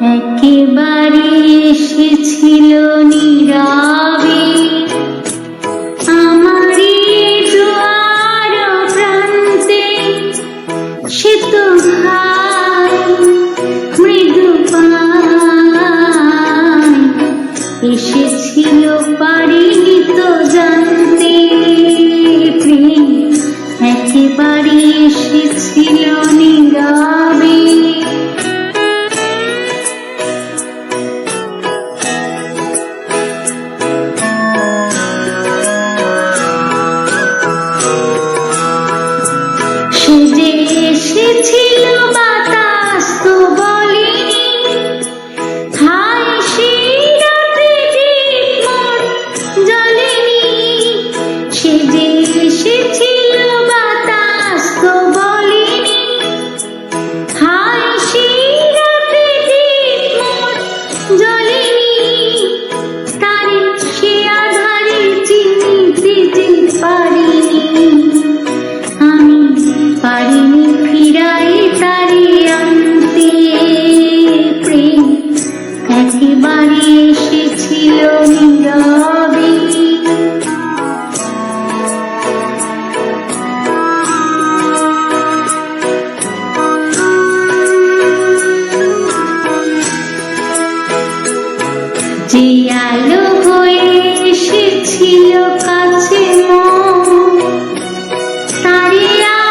একেবারে এসেছিল নীরবে। এসেছিল পারিনি তো জানতে। একেবারে এসেছিল নীল যে আলো হয়ে এসেছিল কাছে তারে আজ?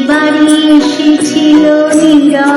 বাড়ি এসেছিল নীরা